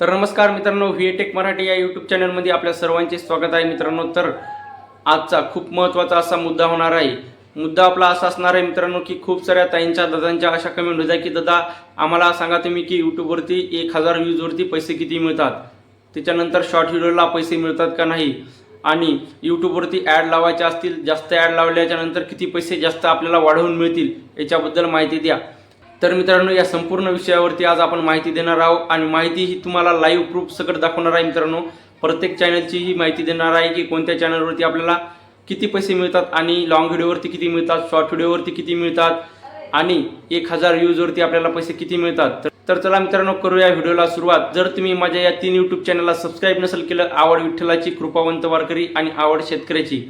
तर नमस्कार मित्रांनो व्ही टेक मराठी या यूट्यूब चॅनलमध्ये आपल्या सर्वांचे स्वागत आहे मित्रांनो. तर आजचा खूप महत्त्वाचा असा मुद्दा होणार आहे. मुद्दा आपला असा असणार आहे मित्रांनो की खूप साऱ्या ताईंच्या दादांच्या अशा कमेंट होत्या की दादा आम्हाला सांगा तुम्ही की यूट्यूबवरती एक हजार व्ह्यूजवरती पैसे किती मिळतात? त्याच्यानंतर शॉर्ट व्हिडिओला पैसे मिळतात का नाही? आणि यूट्यूबवरती ॲड लावायच्या असतील जास्त ॲड लावल्याच्यानंतर किती पैसे जास्त आपल्याला वाढवून मिळतील? याच्याबद्दल माहिती द्या. तर मित्रांनो या संपूर्ण विषयावरती आज आपण माहिती देणार आहोत आणि माहिती ही तुम्हाला लाईव्ह प्रूफ सकट दाखवणार आहे मित्रांनो. प्रत्येक चॅनलची ही माहिती देणार आहे की कोणत्या चॅनलवरती आपल्याला किती पैसे मिळतात आणि लॉंग व्हिडिओवरती किती मिळतात शॉर्ट व्हिडिओवरती किती मिळतात आणि एक हजार व्ह्यूजवरती आपल्याला पैसे किती मिळतात. तर- तर चला मित्रांनो करूया व्हिडिओला सुरुवात. जर तुम्ही माझ्या या तीन यूट्यूब चॅनलला सबस्क्राईब नसेल केलं आवड विठ्ठलाची कृपावंत वारकरी आणि आवड शेतकऱ्याची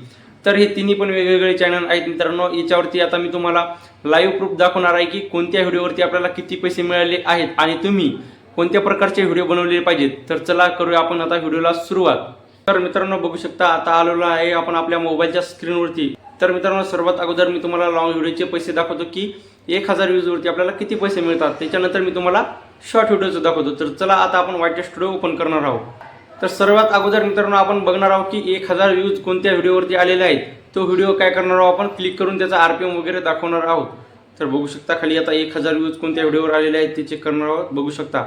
तर हे तिन्ही पण वेगवेगळे चॅनल आहेत मित्रांनो. याच्यावरती आता मी तुम्हाला लाईव्ह प्रूफ दाखवणार आहे की कोणत्या व्हिडिओवरती आपल्याला किती पैसे मिळाले आहेत आणि तुम्ही कोणत्या प्रकारचे व्हिडिओ बनवलेले पाहिजेत. तर चला करूया आपण आता व्हिडिओला सुरुवात. तर मित्रांनो बघू शकता आता आलेलो आहे आपण आपल्या मोबाईलच्या स्क्रीनवरती. तर मित्रांनो सर्वात अगोदर मी तुम्हाला लॉंग व्हिडिओचे पैसे दाखवतो की एक हजार व्ह्यूजवरती आपल्याला किती पैसे मिळतात. त्याच्यानंतर मी तुम्हाला शॉर्ट व्हिडिओचं दाखवतो. तर चला आता आपण वाईट स्टुडिओ ओपन करणार आहोत. तर सर्वात अगोदर मित्रांनो आपण बघणार आहोत की एक हजार व्ह्यूज कोणत्या व्हिडिओवरती आलेले आहेत. तो व्हिडिओ काय करणार आहोत आपण? क्लिक करून त्याचा आर पी एम वगैरे दाखवणार आहोत. तर बघू शकता खाली आता एक हजार व्ह्यूज कोणत्या व्हिडिओवर आलेले आहेत ते चेक करणार आहोत. बघू शकता.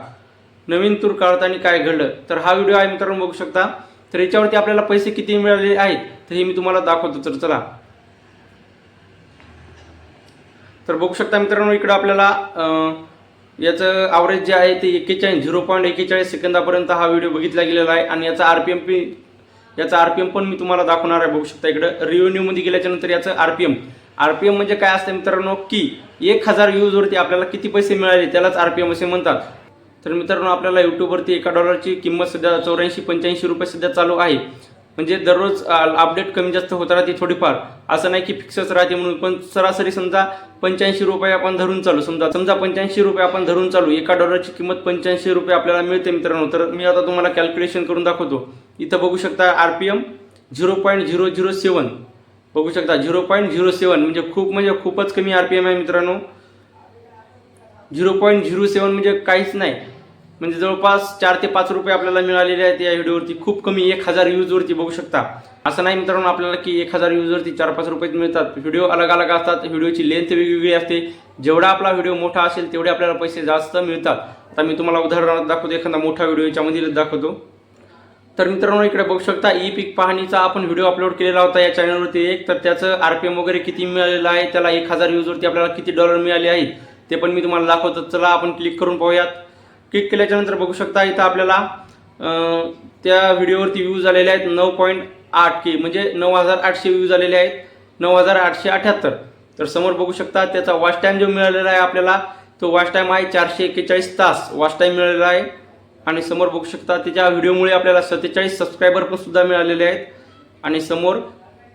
नवीन तूर काढताना काय घडलं? तर हा व्हिडिओ आहे मित्रांनो बघू शकता. तर याच्यावरती आपल्याला पैसे किती मिळालेले आहेत तर हे मी तुम्हाला दाखवतो. तर चला. तर बघू शकता मित्रांनो इकडं आपल्याला याचं ॲव्हरेज जे आहे ते एक्केचाळीस झिरो पॉईंट एक्केचाळीस सेकंदापर्यंत हा व्हिडिओ बघितला गेलेला आहे. आणि याचा आर पी एम पी याचा आर पी एम पण मी तुम्हाला दाखवणार आहे बघू शकता इकडं. रिव्हेन्यूमध्ये गेल्याच्यानंतर याचं R P M R P M म्हणजे काय असतं मित्रांनो? की एक हजार व्ह्यूजवरती आपल्याला किती पैसे मिळाले त्यालाच आर पी एम असे म्हणतात. तर मित्रांनो आपल्याला यूट्यूबवरती एका डॉलरची किंमत सध्या चौऱ्याऐंशी पंच्याऐंशी रुपये सध्या चालू आहे. म्हणजे दररोज अपडेट कमी जास्त होत राहते थोडीफार. असं नाही की फिक्सच राहते म्हणून पण सरासरी समजा पंच्याऐंशी रुपये आपण धरून चालू. समजा समजा पंच्याऐंशी रुपये आपण धरून चालू. एका डॉलरची किंमत पंच्याऐंशी रुपये आपल्याला मिळते मित्रांनो. तर मी आता तुम्हाला कॅल्क्युलेशन करून दाखवतो. इथं बघू शकता R P M zero point zero zero seven बघू शकता झिरो पॉईंट झिरो सेवन म्हणजे खूप म्हणजे खूपच कमी आर पी एम आहे मित्रांनो. झिरो पॉईंट झिरो सेवन म्हणजे काहीच नाही. म्हणजे जवळपास चार ते पाच रुपये आपल्याला मिळालेले आहेत या व्हिडिओवरती. खूप कमी एक हजार व्ह्यूजवरती बघू शकता. असं नाही मित्रांनो आपल्याला की एक हजार व्ह्यूजवरती चार पाच रुपये मिळतात. व्हिडिओ अलग अलग असतात. व्हिडिओची लेंथ वेगवेगळी असते. जेवढा आपला व्हिडिओ मोठा असेल तेवढे आपल्याला पैसे जास्त मिळतात. आता मी तुम्हाला उदाहरणार्थ दाखवतो. एखादा मोठा व्हिडिओ याच्यामध्ये दाखवतो. तर मित्रांनो इकडे बघू शकता ई पीक पाहणीचा आपण व्हिडिओ अपलोड केलेला होता या चॅनलवरती एक. तर त्याचं आर पी एम वगैरे किती मिळालेलं आहे? त्याला एक हजार व्ह्यूजवरती आपल्याला किती डॉलर मिळाले आहेत ते पण मी तुम्हाला दाखवतो. चला आपण क्लिक करून पाहूयात. क्लिक केल्याच्यानंतर बघू शकता इथं आपल्याला त्या व्हिडिओवरती व्ह्यूज आलेले आहेत नऊ पॉईंट आठ के म्हणजे नऊ हजार आठशे व्ह्यूज आलेले आहेत. नऊ हजार आठशे अठ्याहत्तर. तर समोर बघू शकता त्याचा वॉच टाईम जो मिळालेला आहे आपल्याला तो वॉच टाईम आहे चारशे एक्केचाळीस तास वॉच टाईम मिळालेला आहे. आणि समोर बघू शकता त्याच्या व्हिडिओमुळे आपल्याला सत्तेचाळीस सबस्क्रायबर पण सुद्धा मिळालेले आहेत. आणि समोर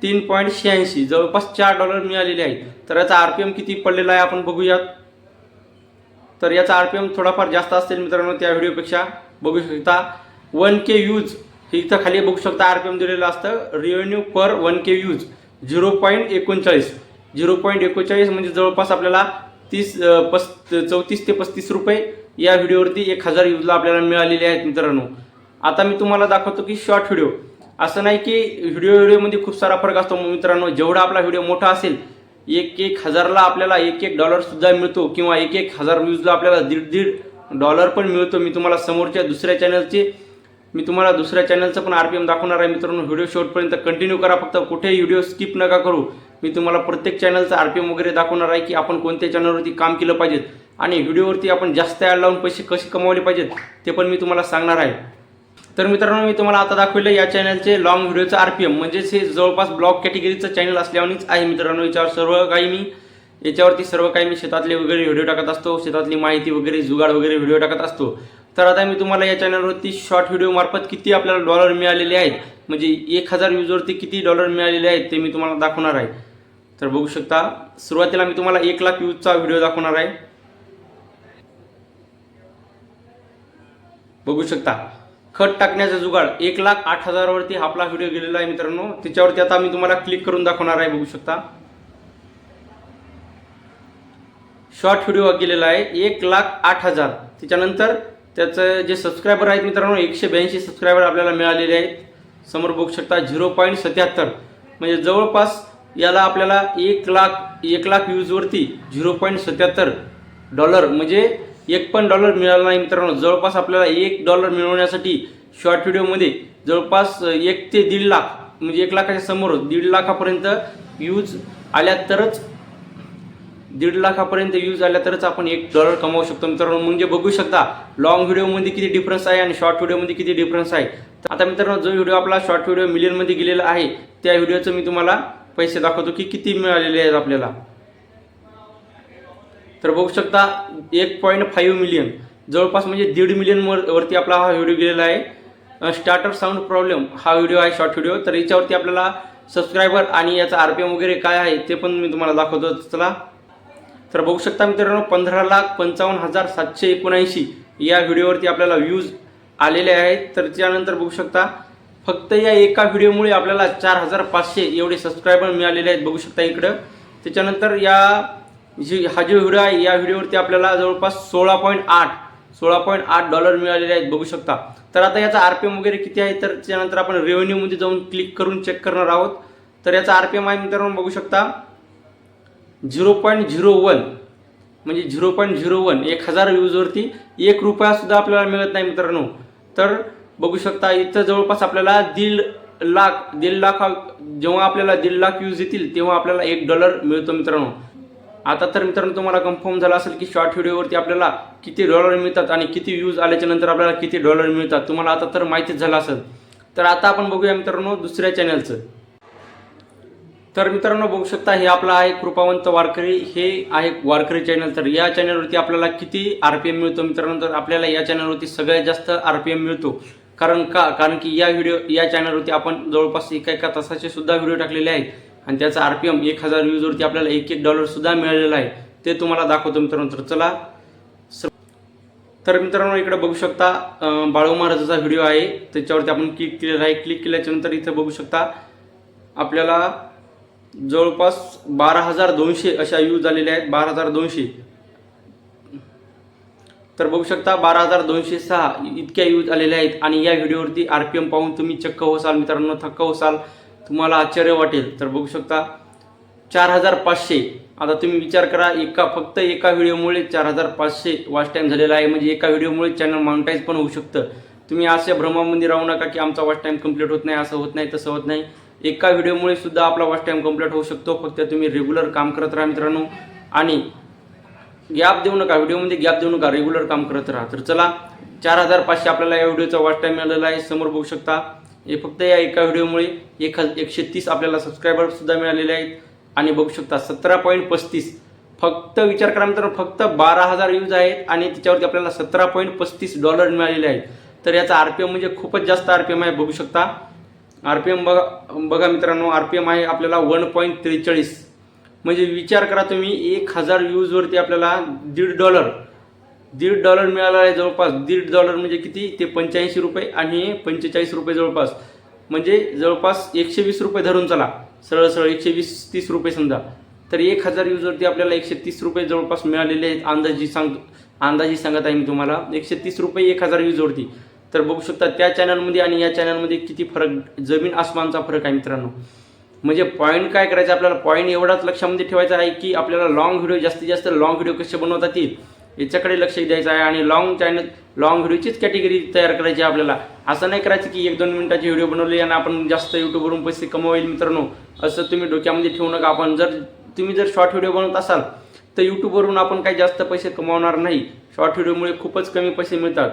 तीन पॉईंट शहाऐंशी जवळपास चार डॉलर मिळालेले आहेत. तर याचा आर पी एम किती पडलेला आहे आपण बघूयात. तर याचा आर पी एम थोडाफार जास्त असेल मित्रांनो त्या व्हिडिओपेक्षा. बघू शकता. वन के यूज हे इथं खाली बघू शकता आर पी एम दिलेलं असतं. Revenue per one K views zero point एकोणचाळीस. झिरो पॉईंट एकोणचाळीस म्हणजे जवळपास आपल्याला तीस पस् पस चौतीस ते पस्तीस रुपये या व्हिडिओवरती एक हजार यूजला आपल्याला मिळालेले आहेत मित्रांनो. आता मी तुम्हाला दाखवतो की शॉर्ट व्हिडिओ असं नाही की व्हिडिओ व्हिडिओमध्ये खूप सारा फरक असतो. मित्रांनो जेवढा आपला व्हिडिओ मोठा असेल एक एक हजारला आपल्याला एक एक डॉलरसुद्धा मिळतो किंवा एक एक हजार व्ह्यूजला आपल्याला दीड दीड डॉलर पण मिळतो. मी तुम्हाला समोरच्या दुसऱ्या चॅनलचे मी तुम्हाला दुसऱ्या चॅनलचं पण आर पी एम दाखवणार आहे मित्रांनो. व्हिडिओ शेवटपर्यंत कंटिन्यू करा. फक्त कुठेही व्हिडिओ स्किप नका करू. मी तुम्हाला प्रत्येक चॅनलचं आर पी एम वगैरे दाखवणार आहे की आपण कोणत्या चॅनलवरती काम केलं पाहिजेत. आणि व्हिडिओवरती आपण जास्त ॲड लावून पैसे कसे कमावले पाहिजेत ते पण मी तुम्हाला सांगणार आहे. तर मित्रांनो मी तुम्हाला आता दाखवलं या चॅनलचे लॉंग व्हिडिओचं आर पी एम म्हणजेच हे जवळपास ब्लॉग कॅटेगरीचं चॅनल असल्यानेच आहे मित्रांनो. याच्यावर सर्व काही मी याच्यावरती सर्व काही मी शेतातले वगैरे व्हिडिओ टाकत असतो. शेतातली माहिती वगैरे जुगाड वगैरे व्हिडिओ टाकत असतो. तर आता मी तुम्हाला या चॅनलवरती शॉर्ट व्हिडिओमार्फत किती आपल्याला डॉलर मिळालेले आहेत म्हणजे एक हजार व्ह्यूजवरती किती डॉलर मिळालेले आहेत ते मी तुम्हाला दाखवणार आहे. तर बघू शकता सुरुवातीला मी तुम्हाला एक लाख व्ह्यूजचा व्हिडिओ दाखवणार आहे. बघू शकता. खत टाकण्याचा जुगाड. एक लाख आठ हजारावरती आपला व्हिडिओ गेलेला आहे मित्रांनो. त्याच्यावरती आता मी तुम्हाला क्लिक करून दाखवणार आहे बघू शकता. शॉर्ट व्हिडिओ गेलेला आहे. एक लाख आठ हजार. त्याच्यानंतर त्याचं जे सबस्क्रायबर आहेत मित्रांनो एकशे ब्याऐंशी सबस्क्रायबर आपल्याला मिळालेले आहेत. समोर बघू शकता झिरो पॉईंट सत्याहत्तर. म्हणजे जवळपास याला आपल्याला एक लाख एक लाख व्ह्यूजवरती झिरो पॉईंट सत्याहत्तर डॉलर म्हणजे एक पण डॉलर मिळाला नाही मित्रांनो. जवळपास आपल्याला एक डॉलर मिळवण्यासाठी शॉर्ट व्हिडिओमध्ये जवळपास एक ते दीड लाख म्हणजे एक लाखाच्या समोर दीड लाखापर्यंत व्ह्यूज आल्या तरच दीड लाखापर्यंत यूज आल्या तरच आपण एक डॉलर कमावू शकतो मित्रांनो. म्हणजे बघू शकता लॉंग व्हिडिओमध्ये किती डिफरन्स आहे आणि शॉर्ट व्हिडिओमध्ये किती डिफरन्स आहे. आता मित्रांनो जो व्हिडिओ आपला शॉर्ट व्हिडिओ मिलियनमध्ये गेलेला आहे त्या व्हिडिओचं मी तुम्हाला पैसे दाखवतो की किती मिळालेले आहेत आपल्याला. तर बघू शकता एक पॉईंट फाईव्ह मिलियन जवळपास म्हणजे दीड मिलियन वर वरती आपला हा व्हिडिओ गेलेला आहे. स्टार्टर साऊंड प्रॉब्लेम हा व्हिडिओ आहे शॉर्ट व्हिडिओ तर याच्यावरती आपल्याला सबस्क्रायबर आणि याचा आर पी एम वगैरे काय आहे ते पण मी तुम्हाला दाखवतो. चला. तर बघू शकता मित्रांनो पंधरा लाख पंचावन्न हजार सातशे एकोणऐंशी या व्हिडिओवरती आपल्याला व्ह्यूज आलेले आहेत. तर त्यानंतर बघू शकता फक्त या एका व्हिडिओमुळे आपल्याला चार हजार पाचशे एवढे सबस्क्रायबर मिळालेले आहेत. बघू शकता इकडं. त्याच्यानंतर या जी हा जो व्हिडिओ आहे या व्हिडिओवरती आपल्याला जवळपास सोळा पॉईंट आठ सोळा पॉईंट आठ डॉलर मिळालेले आहेत बघू शकता. तर आता याचा आर पी एम वगैरे किती आहे तर त्यानंतर आपण रेव्हेन्यूमध्ये जाऊन क्लिक करून चेक करणार आहोत. तर याचा आर पी एम आहे मित्रांनो बघू शकता. झिरो पॉईंट झिरो वन म्हणजे झिरो पॉईंट झिरो वन एक हजार व्ह्यूजवरती एक रुपयासुद्धा आपल्याला मिळत नाही मित्रांनो. तर बघू शकता इथं जवळपास आपल्याला दीड लाख दीड लाख जेव्हा आपल्याला दीड लाख व्ह्यूज येतील तेव्हा आपल्याला एक डॉलर मिळतो मित्रांनो. आता तर मित्रांनो तुम्हाला कन्फर्म झाला असेल की शॉर्ट व्हिडिओवरती आपल्याला किती डॉलर मिळतात आणि किती व्ह्यूज आल्याच्यानंतर आपल्याला किती डॉलर मिळतात तुम्हाला आता तर माहितीच झालं असेल. तर आता आपण बघूया मित्रांनो दुसऱ्या चॅनलचं तर मित्रांनो बघू शकता हे आपला आहे कृपावंत वारकरी हे आहे वारकरी चॅनल तर या चॅनलवरती आपल्याला किती आर पी एम मिळतो मित्रांनो तर आपल्याला या चॅनलवरती सगळ्यात जास्त आर पी एम मिळतो. कारण का? कारण की या व्हिडिओ या चॅनलवरती आपण जवळपास एका एका तासाचे सुद्धा व्हिडिओ टाकलेले आहेत. आणि त्याचा आर पी एम एक हजार व्ह्यूजवरती आपल्याला एक एक डॉलरसुद्धा मिळालेला आहे. ते तुम्हाला दाखवतो मित्रांनो. तर चला. तर मित्रांनो इकडे बघू शकता बाळू महाराजाचा व्हिडिओ आहे. त्याच्यावरती आपण क्लिक केलेला आहे. क्लिक केल्याच्यानंतर इथे इथं बघू शकता आपल्याला जवळपास बारा हजार दोनशे अशा यूज आलेल्या आहेत. बारा हजार दोनशे. तर बघू शकता बारा हजार दोनशे सहा इतक्या यूज आलेल्या आहेत. आणि या व्हिडिओवरती आर पी एम पाहून तुम्ही चक्क होसाल मित्रांनो थक्क होसाल. तुम्हाला आश्चर्य वाटेल. तर बघू शकता चार हजार पाचशे आता तुम्ही विचार करा एका फक्त एका व्हिडिओमुळे चार हजार पाचशे वॉच टाईम झालेला आहे. म्हणजे एका व्हिडिओमुळे चॅनल मॉनिटाईज पण होऊ शकतं. तुम्ही अशा भ्रमामध्ये राहू नका की आमचा वॉच टाईम कंप्लीट होत नाही असं होत नाही तसं होत नाही. एका व्हिडिओमुळे सुद्धा आपला वॉच टाईम कंप्लीट होऊ शकतो. फक्त तुम्ही रेग्युलर काम करत राहा मित्रांनो. आणि गॅप देऊ नका व्हिडिओमध्ये गॅप देऊ नका रेग्युलर काम करत राहा. तर चला चार हजार पाचशे आपल्याला या व्हिडिओचा वॉच टाईम मिळालेला आहे. समोर बघू शकता हे फक्त या एका व्हिडिओमुळे एक हज एकशे तीस आपल्याला सबस्क्रायबरसुद्धा मिळालेले आहेत. आणि बघू शकता सतरा पॉईंट पस्तीस. फक्त विचार करा मित्रांनो फक्त बारा हजार व्ह्यूज आहेत आणि त्याच्यावरती आपल्याला सतरा पॉईंट पस्तीस डॉलर मिळालेले आहेत. तर याचा आर पी एम म्हणजे खूपच जास्त आर पी एम आहे बघू शकता. आर पी एम बघा बघा मित्रांनो आर पी एम आहे आपल्याला वन पॉईंट त्रेचाळीस. म्हणजे विचार करा तुम्ही एक हजार व्ह्यूजवरती आपल्याला दीड डॉलर दीड डॉलर मिळाला आहे जवळपास. दीड डॉलर म्हणजे किती? ते पंच्याऐंशी रुपये आणि पंचेचाळीस रुपये जवळपास. म्हणजे जवळपास एकशे वीस रुपये धरून चला. सरळ सरळ एकशे वीस तीस रुपये समजा. तर एक हजार व्ह्यूजवरती आपल्याला एकशे तीस रुपये जवळपास मिळालेले आहेत अंदाजी सांग अंदाजी सांगत आहे मी तुम्हाला. एकशे तीस रुपये एक हजार व्ह्यूजवरती तर बघू शकता त्या चॅनलमध्ये आणि या चॅनलमध्ये किती फरक जमीन आसमानचा फरक आहे मित्रांनो. म्हणजे पॉईंट काय करायचं? आपल्याला पॉईंट एवढाच लक्षामध्ये ठेवायचा आहे की आपल्याला लॉंग व्हिडिओ जास्तीत जास्त लॉंग व्हिडिओ कसे बनवतात येईल याच्याकडे लक्ष द्यायचं आहे आणि लॉंग चॅनल लॉंग व्हिडिओचीच कॅटेगरी तयार करायची आपल्याला. असं नाही करायचं की एक दोन मिनिटाची व्हिडिओ बनवली आणि आपण जास्त यूट्यूबवरून पैसे कमवाईल मित्रांनो असं तुम्ही डोक्यामध्ये ठेवू नका. आपण जर तुम्ही जर शॉर्ट व्हिडिओ बनवत असाल तर यूट्यूबवरून आपण काही जास्त पैसे कमावणार नाही. शॉर्ट व्हिडिओमुळे खूपच कमी पैसे मिळतात.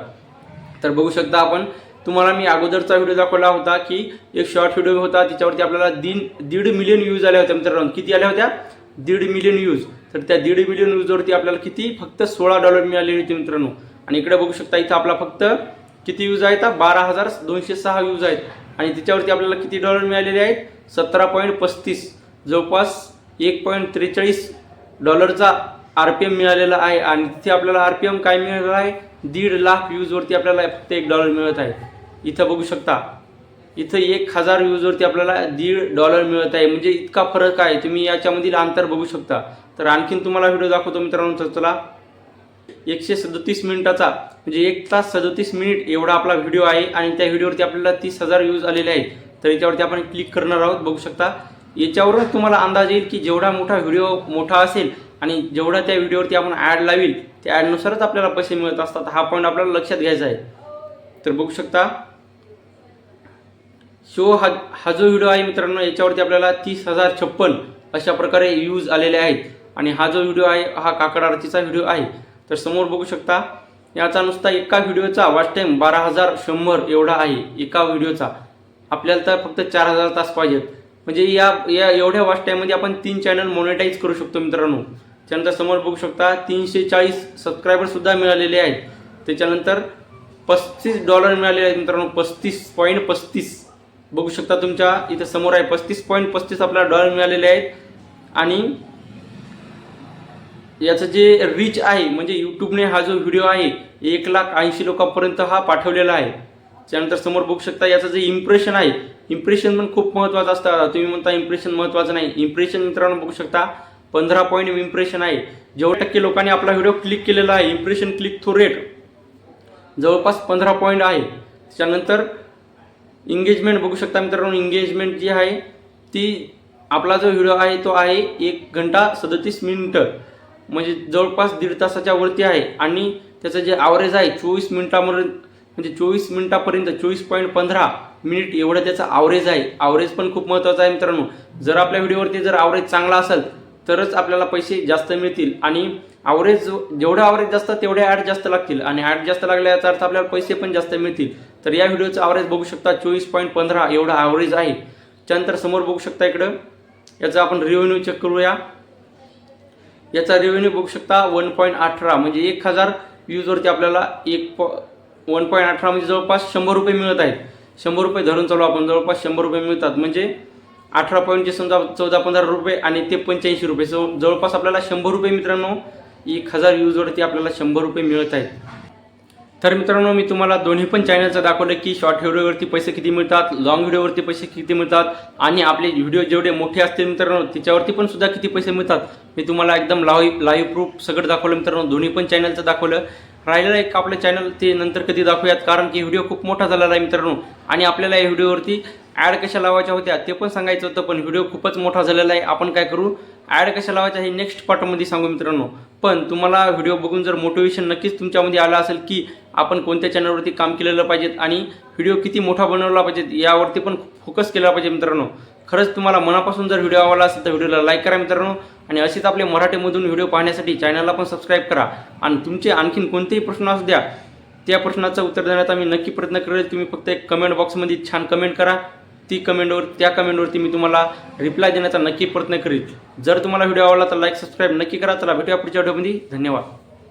तर बघू शकता आपण तुम्हाला मी अगोदरचा व्हिडिओ दाखवला होता की एक शॉर्ट व्हिडिओ होता त्याच्यावरती आपल्याला दिन दीड मिलियन व्ह्यूज आल्या होत्या मित्रांनो. किती आल्या होत्या? दीड मिलियन व्ह्यूज तर त्या दीड मिलियन व्ह्यूजवरती आपल्याला किती? फक्त सोळा डॉलर मिळाले होते मित्रांनो. आणि इकडे बघू शकता इथं आपला फक्त किती व्ह्यूज आहेत? बारा हजार दोनशे सहा व्ह्यूज आहेत. आणि त्याच्यावरती आपल्याला किती डॉलर मिळालेले आहेत? सतरा पॉईंट पस्तीस. जवळपास एक पॉईंट त्रेचाळीस डॉलरचा आर पी एम मिळालेला आहे. आणि तिथे आपल्याला आर पी एम काय मिळालेला आहे? दीड लाख व्ह्यूजवरती आपल्याला फक्त एक डॉलर मिळत आहे. इथं बघू शकता इथं एक हजार व्ह्यूजवरती आपल्याला दीड डॉलर मिळत आहे. म्हणजे इतका फरक आहे. तुम्ही याच्यामधील अंतर बघू शकता. तर आणखीन तुम्हाला व्हिडिओ दाखवतो मित्रांनो. तर चला एकशे सदतीस मिनिटाचा म्हणजे एक तास सदतीस मिनिट एवढा आपला व्हिडिओ आहे. आणि त्या व्हिडिओवरती आपल्याला तीस हजार व्ह्यूज आलेले आहेत. तर याच्यावरती आपण क्लिक करणार आहोत. बघू शकता. याच्यावरच तुम्हाला अंदाज येईल की जेवढा मोठा व्हिडिओ मोठा असेल आणि जेवढा त्या व्हिडिओवरती आपण ॲड लावील त्या ॲडनुसारच आपल्याला पैसे मिळत असतात. हा पॉईंट आपल्याला लक्षात घ्यायचा आहे. तर बघू शकता. शो हा हा जो व्हिडिओ आहे मित्रांनो याच्यावरती आपल्याला तीस हजार छप्पन अशा प्रकारे व्ह्यूज आलेले आहेत. आणि हा जो व्हिडिओ आहे हा काकड आरतीचा व्हिडिओ आहे. तर समोर बघू शकता याचा नुसता एका व्हिडिओचा वॉच टाईम बारा हजार शंभर एवढा आहे एका व्हिडिओचा आपल्याला तर फक्त चार हजार तास पाहिजेत. म्हणजे या या एवढ्या वॉच टाईममध्ये आपण तीन चॅनल मोनेटाईज करू शकतो मित्रांनो. त्यानंतर समोर बघू शकता तीनशे चाळीस सबस्क्रायबरसुद्धा मिळालेले आहेत. त्याच्यानंतर पस्तीस डॉलर मिळालेले आहेत मित्रांनो पस्तीस पॉईंट पस्तीस. बघू शकता तुमच्या इथं समोर आहे पस्तीस पॉईंट पस्तीस आपल्याला डॉलर मिळालेले आहेत. आणि याचं जे रीच आहे म्हणजे यूट्यूबने हा जो व्हिडिओ आहे एक लाख ऐंशी लोकांपर्यंत हा पाठवलेला आहे. त्यानंतर समोर बघू शकता याचं जे इम्प्रेशन आहे इम्प्रेशन पण खूप महत्त्वाचं असतं. तुम्ही म्हणता इम्प्रेशन महत्त्वाचं नाही. इम्प्रेशन मित्रांनो बघू शकता पंधरा पॉईंट इम्प्रेशन आहे. जेवढ्या टक्के लोकांनी आपला व्हिडिओ क्लिक केलेला आहे इम्प्रेशन क्लिक थ्रू रेट जवळपास पंधरा पॉईंट आहे. त्यानंतर इंगेजमेंट बघू शकता मित्रांनो. इंगेजमेंट जी आहे ती आपला जो व्हिडिओ आहे तो आहे एक घंटा सदतीस मिनिटं. म्हणजे जवळपास दीड तासाच्या वरती आहे. आणि त्याचं जे ॲव्हरेज आहे चोवीस मिनिटामध्ये म्हणजे चोवीस मिनिटापर्यंत चोवीस पॉईंट पंधरा मिनिट एवढं त्याचा ॲव्हरेज आहे. ॲव्हरेज पण खूप महत्त्वाचा आहे मित्रांनो. जर आपल्या व्हिडिओवरती जर ॲव्हरेज चांगला असेल तरच आपल्याला पैसे जास्त मिळतील. आणि ॲव्हरेज जेवढं ॲव्हरेज जास्त तेवढे ॲड जास्त लागतील. आणि ॲड जास्त लागल्या याचा अर्थ आपल्याला पैसे पण जास्त मिळतील. तर या व्हिडिओचं ॲव्हरेज बघू शकता चोवीस पॉईंट पंधरा एवढा ॲव्हरेज आहे. त्यानंतर समोर बघू शकता इकडं. याचा आपण रेव्हेन्यू चेक करूया. याचा रेव्हेन्यू बघू शकता वन पॉईंट अठरा म्हणजे एक हजार व्ह्यूजवरती आपल्याला एक पॉ वन पॉईंट अठरा म्हणजे जवळपास शंभर रुपये मिळत आहेत. शंभर रुपये धरून चालू आपण जवळपास शंभर रुपये मिळतात. म्हणजे अठरा पॉईंटचे समजा चौदा पंधरा रुपये आणि ते पंच्याऐंशी रुपये. सो जवळपास आपल्याला शंभर रुपये मित्रांनो एक हजार व्ह्यूजवरती आपल्याला शंभर रुपये मिळत आहेत. तर मित्रांनो मी तुम्हाला दोन्ही पण चॅनलचं दाखवलं की शॉर्ट व्हिडिओवरती पैसे किती मिळतात लॉंग व्हिडिओवरती पैसे किती मिळतात आणि आपले व्हिडिओ जेवढे मोठे असतील मित्रांनो त्याच्यावरती पण सुद्धा किती पैसे मिळतात. मी तुम्हाला एकदम लाईव्ह लाईव्ह प्रूफ सगळं दाखवलं मित्रांनो दोन्ही पण चॅनलचं दाखवलं. राहिलेलं एक आपलं चॅनल ते नंतर कधी दाखवूयात कारण की व्हिडिओ खूप मोठा झालेला आहे मित्रांनो. आणि आपल्याला या व्हिडिओवरती ॲड कशा लावायच्या होत्या ते पण सांगायचं होतं पण व्हिडिओ खूपच मोठा झालेला आहे. आपण काय करू ॲड कशा लावायच्या हे नेक्स्ट पार्टमध्ये सांगू मित्रांनो. पण तुम्हाला व्हिडिओ बघून जर मोटिवेशन नक्कीच तुमच्यामध्ये आलं असेल की आपण कोणत्या चॅनलवरती काम केलेलं पाहिजेत आणि व्हिडिओ किती मोठा बनवला पाहिजेत यावरती पण फोकस केला पाहिजे मित्रांनो. खरंच तुम्हाला मनापासून जर व्हिडिओ आवडला असेल तर व्हिडिओला लाईक करा मित्रांनो. आणि असेच आपले मराठीमधून व्हिडिओ पाहण्यासाठी चॅनलला पण सबस्क्राईब करा. आणि तुमचे आणखीन कोणतेही प्रश्न असू द्या त्या प्रश्नाचं उत्तर देण्याचा मी नक्की प्रयत्न करेल. तुम्ही फक्त एक कमेंट बॉक्समध्ये छान कमेंट करा. ती कमेंटवर त्या कमेंटवरती मी तुम्हाला रिप्लाय देण्याचा नक्की प्रयत्न करेल जर तुम्हाला व्हिडिओ आवडला तर लाईक सबस्क्राईब नक्की करा. चला भेटूया पुढच्या व्हिडिओमध्ये धन्यवाद.